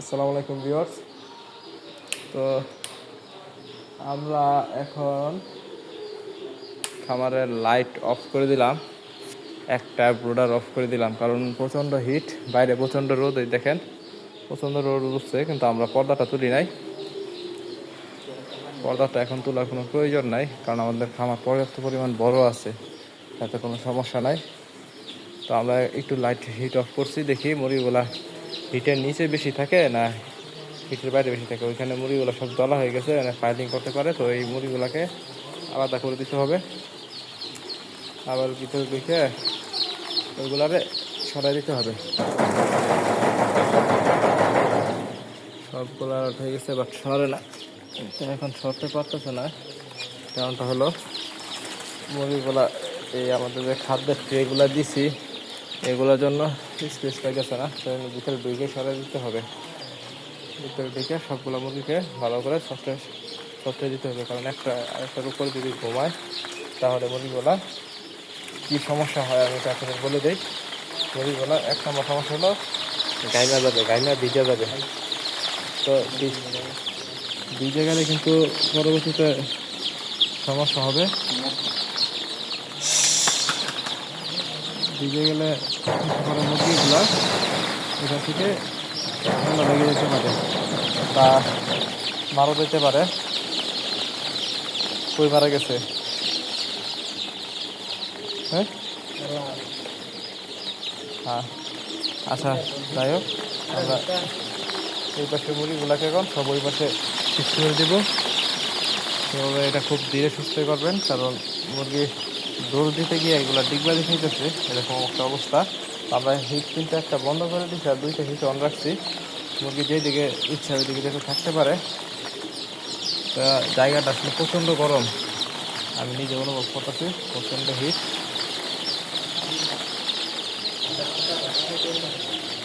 আসসালামু আলাইকুম ভিউয়ার্স। তো আমরা এখন খামারের লাইট অফ করে দিলাম। একটা ব্রোডার অফ করে দিলাম, কারণ প্রচণ্ড হিট, বাইরে প্রচণ্ড রোদ, এই দেখেন। প্রচণ্ড রোদ উঠছে, কিন্তু আমরা পর্দাটা তুলি নাই। পর্দাটা এখন তোলার কোনো প্রয়োজন নাই, কারণ আমাদের খামার পর্যাপ্ত পরিমাণ বড় আছে, তাতে কোনো সমস্যা নাই। তো আমরা একটু লাইট হিট অফ করছি, দেখি মুড়িগুলা হিটের নিচে বেশি থাকে না হিটের বাইরে বেশি থাকে? ওইখানে মুড়িগুলো সব দলা হয়ে গেছে মানে ফাইলিং করতে পারে, তো এই মুড়িগুলাকে আলাদা করে দিতে হবে। আবার ভিতরে দেখে ওইগুলারে সরাই দিতে হবে। সবগুলা হয়ে গেছে বাট সরে না। এখন সরতে পারতেছে না। কারণটা হলো মুরগিগুলা এই আমাদের যে খাদ্যের ট্রেগুলা দিছি এগুলোর জন্য স্পেস লাগেছে না। তো ভিতরে ঢুকে সরাই দিতে হবে। ভিতরে ঢুকে সবগুলো মুরগিকে ভালো করে সফটওয়্যার সফটওয়্যার দিতে হবে। কারণ একটা, আরেকটার উপর যদি ঘুমায়, তাহলে মুরগিগুলা কী সমস্যা হয় আমি তো বলে দিই। মুরগিগুলা এক নম্বর সমস্যা হলো গাইনা যাবে গাইনা ভিজে যাবে তো ভিজে গেলে কিন্তু পরবর্তীতে সমস্যা হবে। ভিজে গেলে পরে মুরগিগুলো এখান থেকে ঠান্ডা লেগে যেতে পারে বা মারা যেতে পারে। কই মারা গেছে? হ্যাঁ? হ্যাঁ আচ্ছা যাই হোক, আমরা এই পাশে মুরগিগুলাকে এখন সব ওই পাশে ফিক্স করে দেবো। এটা খুব ধীরে সুস্থ করবেন, কারণ মুরগি দৌড় দিতে গিয়ে এগুলো ডিগবাজি খাইতেছে এরকম একটা অবস্থা। আমরা হিট কিন্তু একটা বন্ধ করে দিচ্ছি আর দুইটা হিট অন রাখছি। মুরগি যেদিকে ইচ্ছা ওইদিকে যাতে থাকতে পারে। জায়গাটা আসলে প্রচণ্ড গরম। আমি নিজে অনুভব করতেছি, প্রচণ্ড হিট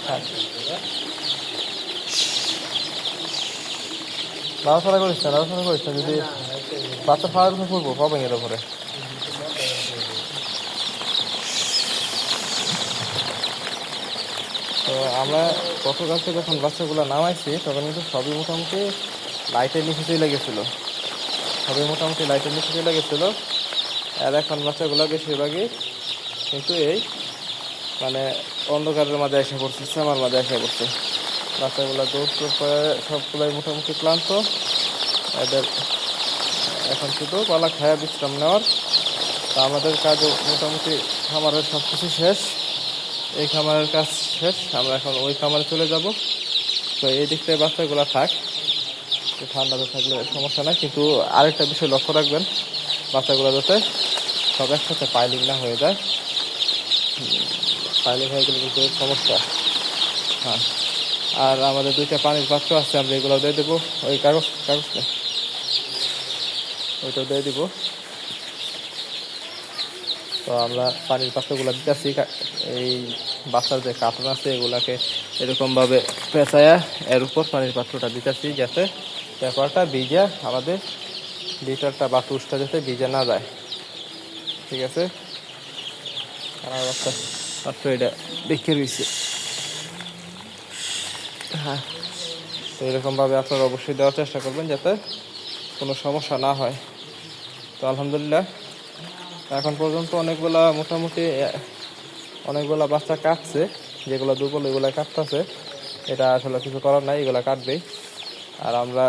হ্যাঁ। লাড়াছাড়া করিস না লাড়াছাড়া করিস না, যদি বাচ্চা কথা করব পাবেন এর উপরে। আমরা গতকালকে যখন বাচ্চাগুলো নামাইছি, তখন কিন্তু সবই মোটামুটি লাইটের নিচে চলে গেছিল সবই মোটামুটি লাইটের নিচে চলে গেছিল আর এখন বাচ্চাগুলো বেশিরভাগই কিন্তু এই মানে অন্ধকারের মাঝে এসে পড়ছে, শ্যামার মাঝে এসে পড়ছে। বাচ্চাগুলো দৌড় করে সবগুলোই মোটামুটি ক্লান্ত। এদের এখন শুধু গলা খায়া বিশ্রাম নেওয়ার। তা আমাদের কাজও মোটামুটি খামারের সব কিছু শেষ। এই খামারের কাজ শেষ, আমরা এখন ওই খামারে চলে যাব। তো এই দিকটায় বাচ্চাগুলো থাক ঠান্ডাতে থাকলে সমস্যা নাই, কিন্তু আরেকটা বিষয় লক্ষ্য রাখবেন, বাচ্চাগুলো যাতে সব একসাথে পাইলিং না হয়ে যায়। পাইলিং হয়ে গেলে কিন্তু সমস্যা। হ্যাঁ আর আমাদের দুইটা পানির পাত্র আছে, আমরা এগুলো দিয়ে দেবো। ওই কাগজ কাগজ ওইটা দিয়ে দিব। তো আমরা পানির পাত্রগুলো দিতেছি এই বাচ্চার যে কার্টুন আছে এগুলাকে এরকমভাবে পেঁচায়া এর উপর পানির পাত্রটা দিতেছি যাতে পেপারটা ভিজে আমাদের লিটারটা বা তুষটা যাতে ভিজে না যায়। ঠিক আছে? আর বাচ্চা পাত্র এটা দেখে রয়েছে হ্যাঁ। তো এরকমভাবে আপনারা অবশ্যই দেওয়ার চেষ্টা করবেন যাতে কোনো সমস্যা না হয়। তো আলহামদুলিল্লাহ এখন পর্যন্ত অনেকগুলা মোটামুটি অনেকগুলা বাচ্চা কাটছে, যেগুলো দুর্বল এগুলো কাটতেছে। এটা আসলে কিছু করার নাই, এগুলো কাটবেই। আর আমরা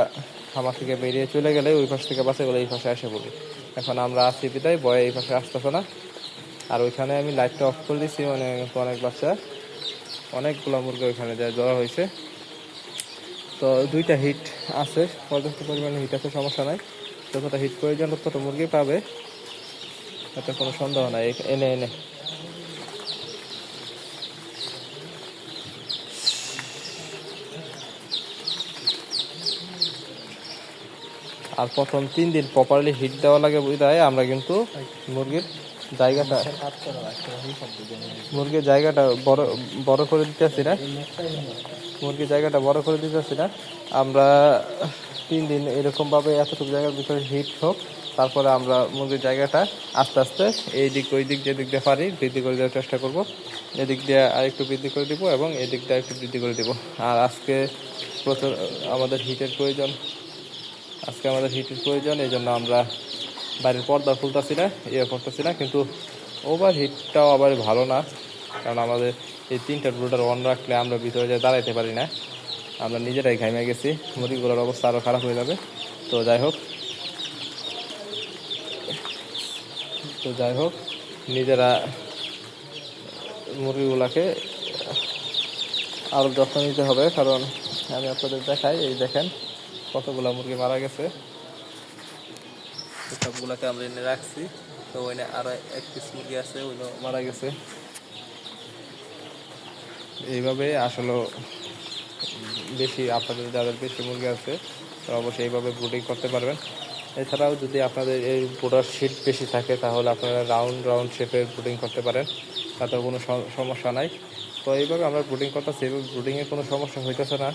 খামার থেকে বেরিয়ে চলে গেলে ওই পাশ থেকে বাচ্চাগুলো এই পাশে এসে পড়ি এখন আমরা আসি বিদায় বয়ে এই পাশে আসতেছে না। আর ওইখানে আমি লাইটটা অফ করে দিচ্ছি মানে অনেক বাচ্চা। অনেকগুলো মুরগি ওইখানে যায় জড়া হয়েছে। তো দুইটা হিট আছে, পর্যাপ্ত পরিমাণে হিট আছে, সমস্যা নাই। যতটা হিট প্রয়োজন, ততটা মুরগি পাবে। এতে কোনো সন্দেহ নাই। এনে এনে। আর প্রথম তিন দিন প্রপারলি হিট দেওয়া লাগে বুঝায়, আমরা কিন্তু মুরগির জায়গাটা মুরগির জায়গাটা বড় বড় করে দিতেছি না। মুরগির জায়গাটা বড় করে দিতেছি না। আমরা তিন দিন এরকমভাবে এতটুকু জায়গার ভিতরে হিট হোক তারপরে আমরা মুরগির জায়গাটা আস্তে আস্তে এই দিক ওই দিক যে দিক দিয়ে পারি, বৃদ্ধি করে দেওয়ার চেষ্টা করব। এদিক দিয়ে আরেকটু বৃদ্ধি করে দিব এবং এদিক দিয়ে একটু বৃদ্ধি করে দিব। আর আজকে প্রচুর, আমাদের হিটের প্রয়োজন। আজকে আমাদের হিটের প্রয়োজন, এই জন্য আমরা বাড়ির পর্দা খুলতেছি না ইয়ে করতেছি না, কিন্তু ওভার হিটটাও আবার ভালো না। কারণ আমাদের এই তিনটা ব্রুডার অন রাখলে আমরা ভিতরে যে দাঁড়াইতে পারি না, আমরা নিজেরাই ঘামে গেছি, মুরগিগুলোর অবস্থা আরও খারাপ হয়ে যাবে। তো যাই হোক তো যাই হোক, নিজেরা মুরগিগুলাকে আরও যত্ন নিতে হবে, কারণ আমি আপনাদের দেখাই, এই দেখেন কতগুলা মুরগি মারা গেছে। তো সবগুলাকে আমরা এনে রাখছি। তো ওইনে আরও এক পিস মুরগি আছে ওইগুলো মারা গেছে। এইভাবে আসলে বেশি, আপনাদের যাদের বেশি মুরগি আছে, তারা অবশ্যই এইভাবে ব্রুডিং করতে পারবেন। এছাড়াও যদি আপনাদের এই ব্রুডার শিট বেশি থাকে, তাহলে আপনারা রাউন্ড রাউন্ড শেপের ব্রুডিং করতে পারেন। তাতে কোনো সমস্যা নাই। তো এইভাবে আমরা ব্রুডিং করতেছি, এইভাবে ব্রুডিংয়ে কোনো সমস্যা হইতেছে না।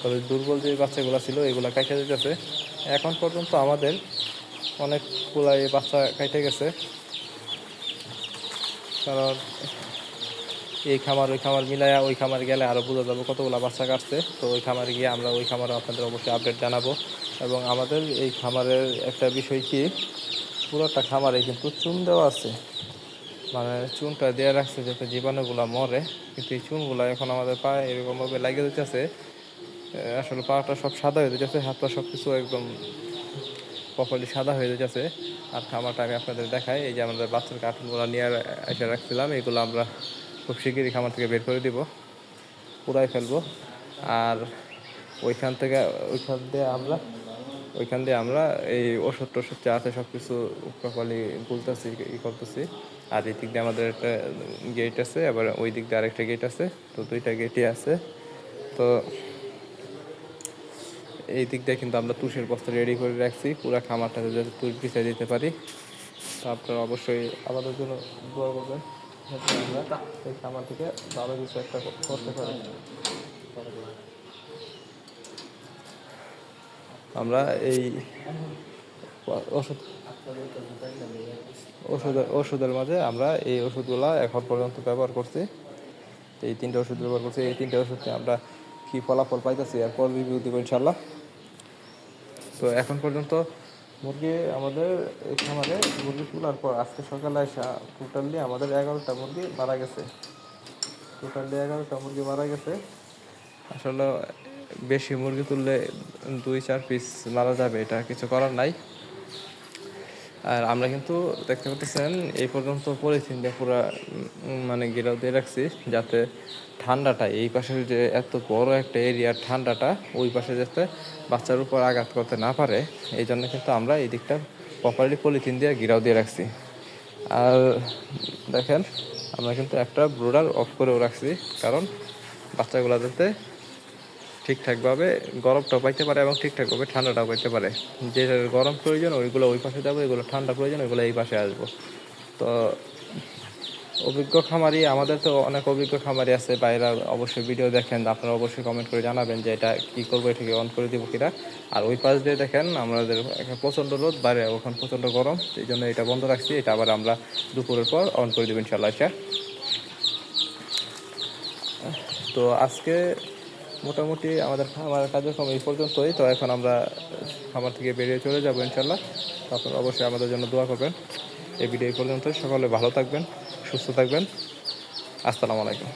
তবে দুর্বল যে বাচ্চাগুলো ছিল, এগুলো কাইটে যেতেছে এখন পর্যন্ত আমাদের অনেকগুলাই বাচ্চা কাইটে গেছে। কারণ এই খামার, ওই খামার মিলায়া, ওই খামার গেলে আরও বোঝা যাবে কতগুলো বাচ্চা কাটছে। তো ওই খামারে গিয়ে আমরা ওই খামারে আপনাদের অবশ্যই আপডেট জানাব। এবং আমাদের এই খামারের একটা বিষয় কি? পুরোটা খামারে কিন্তু চুন দেওয়া আছে। মানে চুনটা দেওয়া রাখছে যাতে জীবাণুগুলো মরে। কিন্তু এই চুনগুলো এখন আমাদের পায়ে এরকমভাবে লাগিয়ে দিতেছে। আসলে পাটা সব সাদা হয়ে যাচ্ছে হাত পা সব কিছু একদম প্রপারলি সাদা হয়ে যাচ্ছে আর খামারটা আমি আপনাদের দেখাই, এই যে আমাদের বাচ্চার কার্টুনগুলো নিয়ে এসে রাখছিলাম, এগুলো আমরা খুব শিগগিরই খামার থেকে বের করে দিব, পুরাই ফেলব। আর ওইখান থেকে, ওইখান দিয়ে আমরা ওইখান দিয়ে আমরা এই ওষুধ টষুধ যা আছে সব কিছু প্রপারলি গুলতেছি ই করতেছি। আর এই দিক দিয়ে আমাদের একটা গেট আছে, আবার ওই দিক দিয়ে আরেকটা গেট আছে, তো দুইটা গেটই আছে। তো এই দিক দিয়ে কিন্তু আমরা তুষের বস্তা রেডি করে রাখছি, পুরো খামারটাতে যাতে তুষ বিছিয়ে দিতে পারি। তো আপনারা অবশ্যই আমাদের জন্য দোয়া করবেন আমরা এই খামার থেকে ভালো কিছু একটা করতে পারি। আমরা এই ওষুধ ওষুধের মাঝে আমরা এই ওষুধগুলা এখন পর্যন্ত ব্যবহার করছি। এই তিনটে ওষুধ ব্যবহার করছি। এই তিনটে ওষুধে আমরা কি ফলাফল পাইতেছি এরপর রিভিউ দেবো ইনশাল্লাহ তো এখন পর্যন্ত মুরগি আমাদের খামারে মুরগি তোলার পর আজকে সকালে আসা টোটালি আমাদের এগারোটা মুরগি মারা গেছে। টোটালি এগারোটা মুরগি মারা গেছে। আসলে বেশি মুরগি তুললে দুই, চার পিস মারা যাবে, এটা কিছু করার নাই। আর আমরা কিন্তু দেখতে পাচ্ছেন, এই পর্যন্ত পলিথিন দিয়ে পুরো মানে গিরাও দিয়ে রাখছি, যাতে ঠান্ডাটা, এই পাশের যে এত বড় একটা এরিয়ার ঠান্ডাটা, ওই পাশে যাতে বাচ্চার উপর আঘাত করতে না পারে, এই জন্য কিন্তু আমরা এই দিকটা প্রপারলি পলিথিন দিয়ে গিরাও দিয়ে রাখছি। আর দেখেন, আমরা কিন্তু একটা ব্রোডার অফ করেও রাখছি, কারণ বাচ্চাগুলো যাতে ঠিকঠাকভাবে গরমটাও পাইতে পারে এবং ঠিকঠাকভাবে ঠান্ডাটাও পাইতে পারে। যে গরম প্রয়োজন, ওইগুলো ওই পাশে যাব, এগুলো ঠান্ডা প্রয়োজন, ওইগুলো এই পাশে আসব। তো অভিজ্ঞ খামারি, আমাদের তো অনেক অভিজ্ঞ খামারি আছে বাইরে অবশ্যই ভিডিও দেখেন, আপনারা অবশ্যই কমেন্ট করে জানাবেন যে এটা কী করব এটাকে অন করে দিব কিনা। আর ওই পাশ দিয়ে দেখেন, আমাদের এখানে প্রচণ্ড রোদ, বাইরে ওখানে প্রচণ্ড গরম, এই জন্য এটা বন্ধ রাখছি, এটা আবার আমরা দুপুরের পর অন করে দেবো ইনশাল্লাহ তো আজকে মোটামুটি আমাদের খামার কার্যক্রম এই পর্যন্তই। তো এখন আমরা খামার থেকে বেরিয়ে চলে যাব ইনশাল্লাহ তারপর অবশ্যই আমাদের জন্য দোয়া করবেন। এই ভিডিও এই পর্যন্তই। সকলে ভালো থাকবেন, সুস্থ থাকবেন। আসসালামু আলাইকুম।